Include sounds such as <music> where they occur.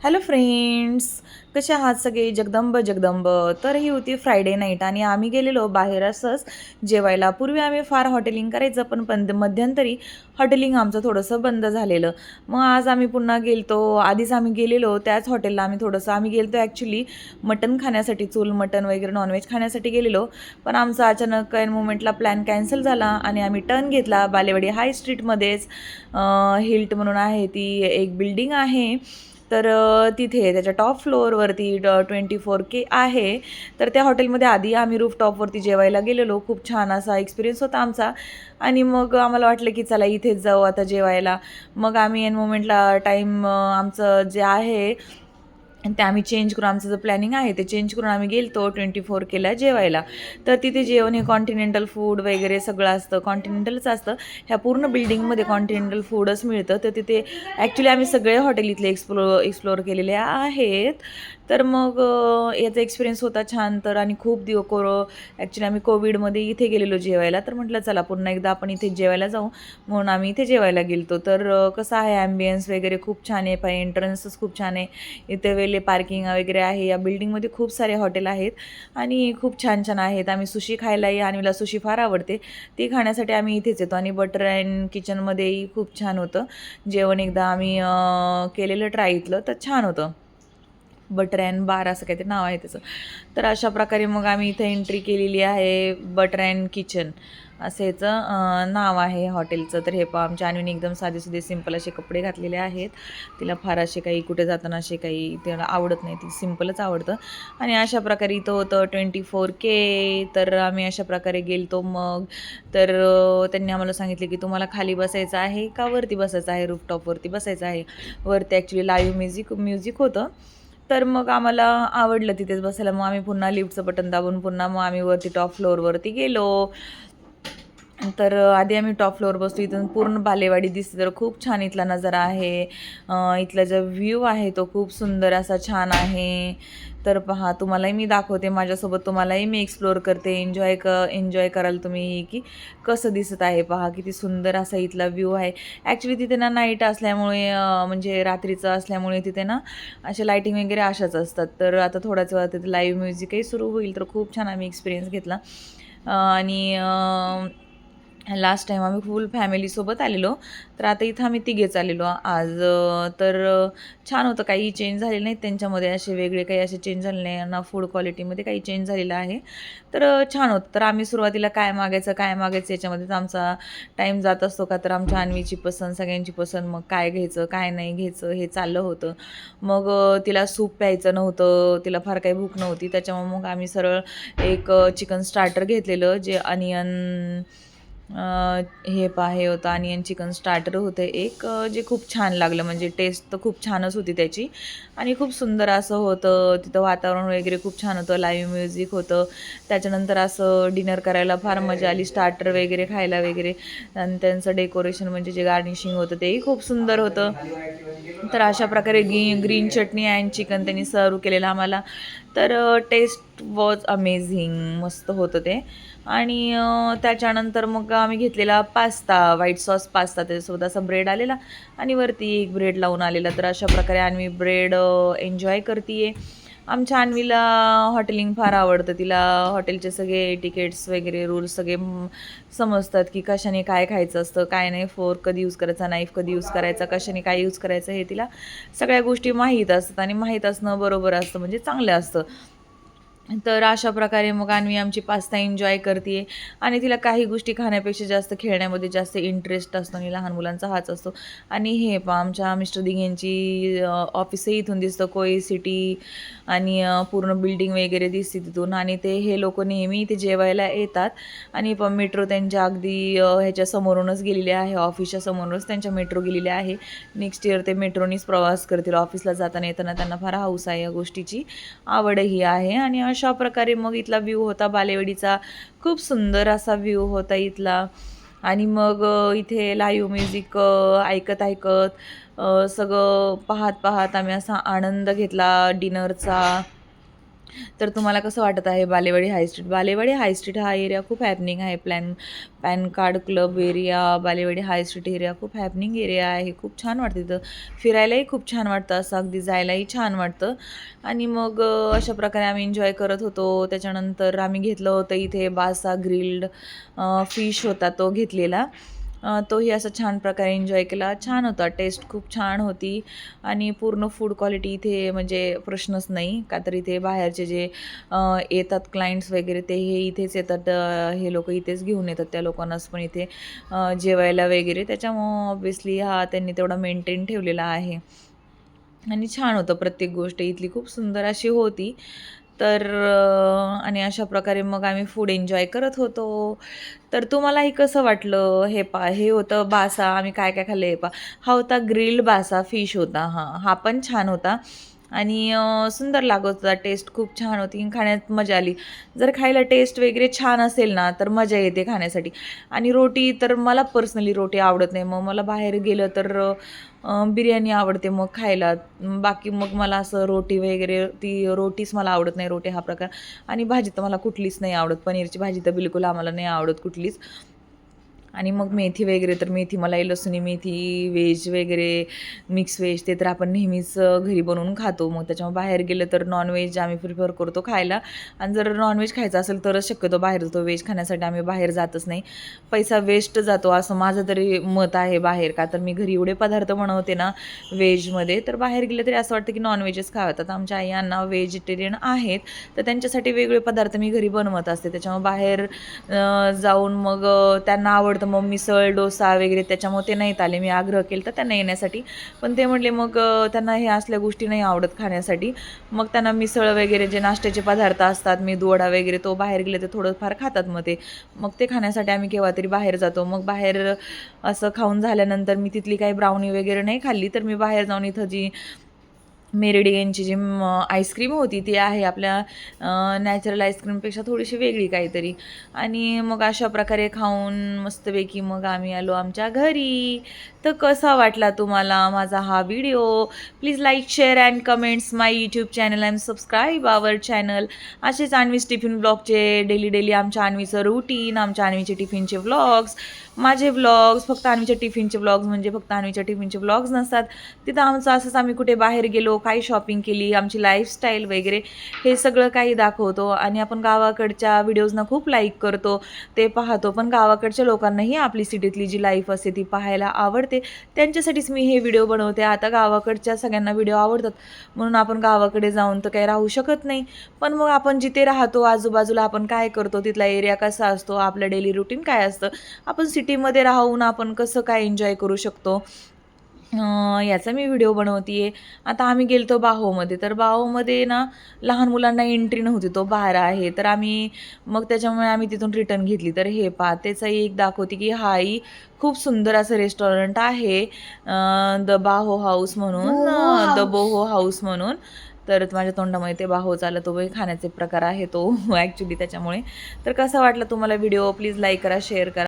Hello friends कसे आहात सगळे? जगदंब जगदंब. तर ही होती फ्रायडे नाईट आणि आम्ही गेलेलो बाहेर असंच जेवायला. पूर्वी आम्ही फार हॉटेलिंग करायचं पण पण मध्यंतरी हॉटेलिंग आमचं थोडंसं बंद झालेलं. मग आज आम्ही पुन्हा गेलतो. आधीच आम्ही गेलेलो त्याच हॉटेलला आम्ही थोडंसं आम्ही गेलतो ॲक्च्युली मटन खाण्यासाठी चूल मटन वगैरे नॉनव्हेज खाण्यासाठी गेलेलो. पण आमचा अचानक एन मोमेंटला प्लॅन कॅन्सल झाला आणि आम्ही टर्न घेतला बालेवाडी हाय स्ट्रीटमध्येच हिल्ट म्हणून आहे ती एक बिल्डिंग आहे. तर तिथे त्याच्या टॉप फ्लोअरवरती ट्वेंटी फोर के आहे. तर त्या हॉटेलमध्ये आधी आम्ही रूफ टॉपवरती जेवायला गेलेलो. खूप छान असा एक्सपिरियन्स होता आमचा. आणि मग आम्हाला वाटलं की चला इथेच जाऊ आता जेवायला. मग आम्ही एन मोमेंटला टाईम आमचं जे आहे ते आम्ही चेंज करून आमचं जे प्लॅनिंग आहे ते चेंज करून आम्ही गेलतो ट्वेंटी फोर केला जेवायला. तर तिथे जेवण हे कॉन्टिनेंटल फूड वगैरे सगळं असतं. कॉन्टिनेंटलच असतं. ह्या पूर्ण बिल्डिंगमध्ये कॉन्टिनेंटल फूडच मिळतं. तर तिथे ॲक्च्युली आम्ही सगळे हॉटेल इथले एक्सप्लो एक्सप्लोअर केलेले आहेत. तर मग याचा एक्सपिरियन्स होता छान. तर आणि खूप दिवस कोरो ॲक्च्युली आम्ही कोविडमध्ये इथे गेलेलो जेवायला. तर म्हटलं चला पुन्हा एकदा आपण इथे जेवायला जाऊ. म्हणून आम्ही इथे जेवायला गेलतो. तर कसं आहे ॲम्बियन्स वगैरे खूप छान आहे. पाय एंट्रन्सच खूप छान आहे. इथे वेल पार्किंग वगैरे आहे. या बिल्डिंगमध्ये खूप सारे हॉटेल आहेत आणि खूप छान छान आहेत. आम्ही सुशी खायलाही आणि मला सुशी फार आवडते. ती खाण्यासाठी आम्ही इथेच येतो आणि बटर अँड किचनमध्येही खूप छान होतं. जेवण एकदा आम्ही केलेलं ट्राय इथलं तर छान होतं. बटर अँड बार असं काहीतरी नाव आहे त्याचं. तर अशा प्रकारे मग आम्ही इथं एंट्री केलेली आहे बटर अँड किचन असं याचं नाव आहे हॉटेलचं. तर हे पहा आमच्या आणून एकदम साधे सुधे सिंपल असे कपडे घातलेले आहेत. तिला फार असे काही कुठे जाताना असे काही तिला आवडत नाही. ती सिंपलच आवडतं. आणि अशा प्रकारे इथं होतं ट्वेंटी फोर के तर आम्ही अशा प्रकारे गेलतो मग. तर त्यांनी आम्हाला सांगितले की तुम्हाला खाली बसायचं आहे का वरती बसायचं आहे? रूफटॉपवरती बसायचं आहे. वरती ॲक्च्युली लाईव्ह म्युझिक म्युझिक होतं. तर मग आम्हाला आवडलं तिथेच बसायला. मग आम्ही पुन्हा लिफ्टचं बटन दाबून पुन्हा मग आम्ही वरती टॉप फ्लोअरवरती गेलो. तर आधी आम्ही टॉप फ्लोअर बसतो. इथून पूर्ण बालेवाडी दिसते. तर खूप छान इथला नजारा आहे. इथला जो व्ह्यू आहे तो खूप सुंदर असा छान आहे. तर पहा तुम्हालाही मी दाखवते. माझ्यासोबत तुम्हालाही मी एक्सप्लोअर करते. एन्जॉय क एन्जॉय कराल तुम्ही की कसं दिसत आहे. पहा किती सुंदर असा इथला व्ह्यू आहे. ॲक्च्युली तिथे ना नाईट असल्यामुळे म्हणजे रात्रीचं असल्यामुळे तिथे ना अशा लाईटिंग वगैरे अशाच असतात. तर आता थोड्याच वेळा तिथे लाईव्ह म्युझिकही सुरू होईल. तर खूप छान आम्ही एक्सपिरियन्स घेतला. आणि लास्ट टाईम आम्ही फुल फॅमिलीसोबत आलेलो. तर आता इथं आम्ही तिघेच आलेलो. आज तर छान होतं. काही चेंज झाले नाहीत. त्यांच्यामध्ये असे वेगळे काही असे चेंज झाले नाही. ना फूड क्वालिटीमध्ये काही चेंज झालेलं आहे. तर छान होतं. तर आम्ही सुरुवातीला काय मागायचं काय मागायचं याच्यामध्येच आमचा टाईम जात असतो का? तर आमच्या अन्वीची पसंत सगळ्यांची पसंत. मग काय घ्यायचं काय नाही घ्यायचं हे चाललं होतं. मग तिला सूप प्यायचं नव्हतं. तिला फार काही भूक नव्हती. त्याच्यामुळे मग आम्ही सरळ एक चिकन स्टार्टर घेतलेलं जे अनियन हे पा हे होतं आणि चिकन स्टार्टर होतं. एक जे खूप छान लागलं. म्हणजे टेस्ट तर खूप छानच होती त्याची. आणि खूप सुंदर असं होतं. तिथं वातावरण वगैरे खूप छान होतं. लाईव्ह म्युझिक होतं. त्याच्यानंतर असं डिनर करायला फार मजा आली. स्टार्टर वगैरे खायला वगैरे. आणि त्यांचं डेकोरेशन म्हणजे जे गार्निशिंग होतं तेही खूप सुंदर होतं. तर अशा प्रकारे ग्री ग्रीन चटणी अँड चिकन त्यांनी सर्व केलेलं आम्हाला. तर टेस्ट वॉज अमेझिंग मस्त होतं ते. आणि त्याच्यानंतर मग आम्ही घेतलेला पास्ता व्हाईट सॉस पास्ता त्याच्यासोबत असा ब्रेड आलेला. आणि वरती एक ब्रेड लावून आलेला. तर अशा प्रकारे अन्वी ब्रेड एन्जॉय करते आमच्या अन्वीला हॉटेलिंग फार आवडतं. तिला हॉटेलचे सगळे तिकीट्स वगैरे रूल्स सगळे समजतात की कशाने काय खायचं असतं काय नाही फोर्क कधी यूज करायचा नाईफ कधी यूज करायचा कशाने काय यूज करायचं हे तिला सगळ्या गोष्टी माहीत असतात. आणि माहीत असणं बरोबर असतं. म्हणजे चांगलं असतं. तर अशा प्रकारे मग अन्वी आमची पास्ता एन्जॉय करते आणि तिला काही गोष्टी खाण्यापेक्षा जास्त खेळण्यामध्ये जास्त इंटरेस्ट असतो आणि लहान मुलांचा हाच असतो. आणि हे पहा आमच्या मिस्टर दिघेंची ऑफिसही इथून दिसतं कोई सिटी आणि पूर्ण बिल्डिंग वगैरे दिसते तिथून. आणि ते हे लोक नेहमी इथे जेवायला येतात. आणि पण मेट्रो त्यांच्या अगदी ह्याच्या समोरूनच गेलेली आहे ऑफिसच्या समोरूनच त्यांच्या मेट्रो गेलेली आहे. नेक्स्ट इयर ते मेट्रोनीच प्रवास करतील. ऑफिसला जाताना येताना त्यांना फार हाऊस आहे या गोष्टीची. आवडही आहे. आणि अशा प्रकारे मग इथला व्ह्यू होता बालेवाडीचा. खूप सुंदर असा व्ह्यू होता इथला. आणि मग इथे लाईव्ह म्युझिक ऐकत ऐकत सगळं पाहत पाहत आम्ही असा आनंद घेतला डिनरचा तर तुम्हाला कसं वाटत आहे Balewadi high street Balewadi high street हा एरिया खूप हॅपनिंग आहे. Plan pan card club area Balewadi high street area खूप हॅपनिंग एरिया आहे. खूप छान वाटतं तिथं फिरायलाही खूप छान वाटतं. असं अगदी जायलाही छान वाटतं. आणि मग अशा प्रकारे आम्ही एन्जॉय करत होतो. त्याच्यानंतर आम्ही घेतलं होतं इथे बासा ग्रिल्ड फिश होता तो घेतलेला. तोही असं छान प्रकारे एन्जॉय केला. छान होता. टेस्ट खूप छान होती. आणि पूर्ण फूड क्वालिटी इथे म्हणजे प्रश्नच नाही. का तर इथे बाहेरचे जे येतात क्लायंट्स वगैरे ते हे इथेच येतात. हे लोक इथेच घेऊन येतात त्या लोकांनाच पण इथे जेवायला वगैरे. त्याच्यामुळं ऑब्विसली हा त्यांनी तेवढा मेंटेन ठेवलेला आहे. आणि छान होतं प्रत्येक गोष्ट. इथली खूप सुंदर अशी होती. तर आणि अशा प्रकारे मग आम्ही फूड एन्जॉय करत होतो. तर तुम्हालाही कसं वाटलं? हे पा हे होतं बासा आम्ही काय काय खाल्लं हे पा. हा होता ग्रिल्ड बासा फिश होता. हां हा पण छान होता. आणि सुंदर लागत होता. टेस्ट खूप छान होती खाण्यात मजा आली. जर खायला टेस्ट वगैरे छान असेल ना तर मजा येते खाण्यासाठी. आणि रोटी तर मला पर्सनली रोटी आवडत नाही. मग मला बाहेर गेलं तर बिर्याणी आवडते मग खायला. बाकी मग मला असं रोटी वगैरे ती रोटीच मला आवडत नाही रोटी हा प्रकार. आणि भाजी तर मला कुठलीच नाही आवडत. पनीरची भाजी तर बिलकुल आम्हाला नाही आवडत कुठलीच. आणि मग मेथी वगैरे तर मेथी मलाई लसुणी मेथी व्हेज वगैरे मिक्स व्हेज ते तर आपण नेहमीच घरी बनवून खातो. मग त्याच्यामुळे बाहेर गेलं तर नॉनव्हेज आम्ही प्रिफर करतो खायला. आणि जर नॉनव्हेज खायचं असेल तरच शक्यतो बाहेर जातो. व्हेज खाण्यासाठी आम्ही बाहेर जातच नाही. पैसा वेस्ट जातो असं माझं तरी मत आहे बाहेर का? तर मी घरी एवढे पदार्थ बनवते ना व्हेजमध्ये तर बाहेर गेलं तरी असं वाटतं की नॉनव्हेजच खावतात आमच्या आई यांना व्हेजिटेरियन आहेत तर त्यांच्यासाठी वेगळे पदार्थ मी घरी बनवत असते. त्याच्यामुळे बाहेर जाऊन मग त्यांना आवडतं तर मग मिसळ डोसा वगैरे त्याच्यामुळे ते नाहीत आले. मी आग्रह केला तर त्यांना येण्यासाठी. पण ते म्हटले मग त्यांना हे असल्या गोष्टी नाही आवडत खाण्यासाठी. मग त्यांना मिसळ वगैरे जे नाश्त्याचे पदार्थ असतात मी दोडा वगैरे तो बाहेर गेले तर थोडंफार खातात मग ते. मग ते खाण्यासाठी आम्ही केव्हा तरी बाहेर जातो. मग बाहेर असं खाऊन झाल्यानंतर मी तिथली काही ब्राउनी वगैरे नाही खाल्ली. तर मी बाहेर जाऊन इथं जी मेरिडियनची जी म, आईस्क्रीम होती ती आहे आपल्या नॅचरल आईस्क्रीमपेक्षा थोडीशी वेगळी काहीतरी. आणि मग अशा प्रकारे खाऊन मस्तपैकी मग आम्ही आलो आमच्या घरी. तर कसा वाटला तुम्हाला माझा हा video? Please like share and comments my YouTube channel and subscribe our channel असेच आणवीस टिफिन ब्लॉगचे डेली डेली आमच्या आणवीचं रुटीन आमच्या आणवीचे टिफिनचे व्लॉग्स माझे व्लॉग्स फक्त आणवीच्या टिफिनचे व्लॉग्स म्हणजे फक्त आणवीच्या टिफिनचे व्लॉग्स नसतात. तिथं आमचं असंच आम्ही कुठे बाहेर गेलो काय शॉपिंग केली आमची लाईफस्टाईल वगैरे हे सगळं काही दाखवतो. आणि आपण गावाकडच्या व्हिडिओजना खूप लाईक करतो ते पाहतो. पण गावाकडच्या लोकांनाही आपली सिटीतली जी लाईफ असते ती पाहायला आवडते. त्यांच्यासाठीच मी हे व्हिडिओ बनवते. आता गावाकडच्या सगळ्यांना व्हिडिओ आवडतात. म्हणून आपण गावाकडे जाऊन तर काही राहू शकत नाही. पण मग आपण जिथे राहतो आजूबाजूला आपण काय करतो? तिथला एरिया कसा असतो? आपलं डेली रुटीन काय असतं? आपण सिटीमध्ये राहून आपण कसं काय एन्जॉय करू शकतो? याचा मी व्हिडिओ बनवते आहे आता आम्ही गेलतो बाहोमध्ये. तर बाहोमध्ये ना लहान मुलांना एंट्री नव्हती तो बाहेर आहे. तर आम्ही मग त्याच्यामुळे आम्ही तिथून रिटर्न घेतली. तर हे पा त्याचाही एक दाखवते की हाही खूप सुंदर असं रेस्टॉरंट आहे. द बाहो हाऊस म्हणून द बोहो हाऊस म्हणून. तर माझ्या तोंडामध्ये ते बाहो चाललं तो खाण्याचे प्रकार आहे तो <laughs> ॲक्च्युली त्याच्यामुळे. तर कसा वाटला तुम्हाला व्हिडिओ? प्लीज लाईक करा शेअर करा.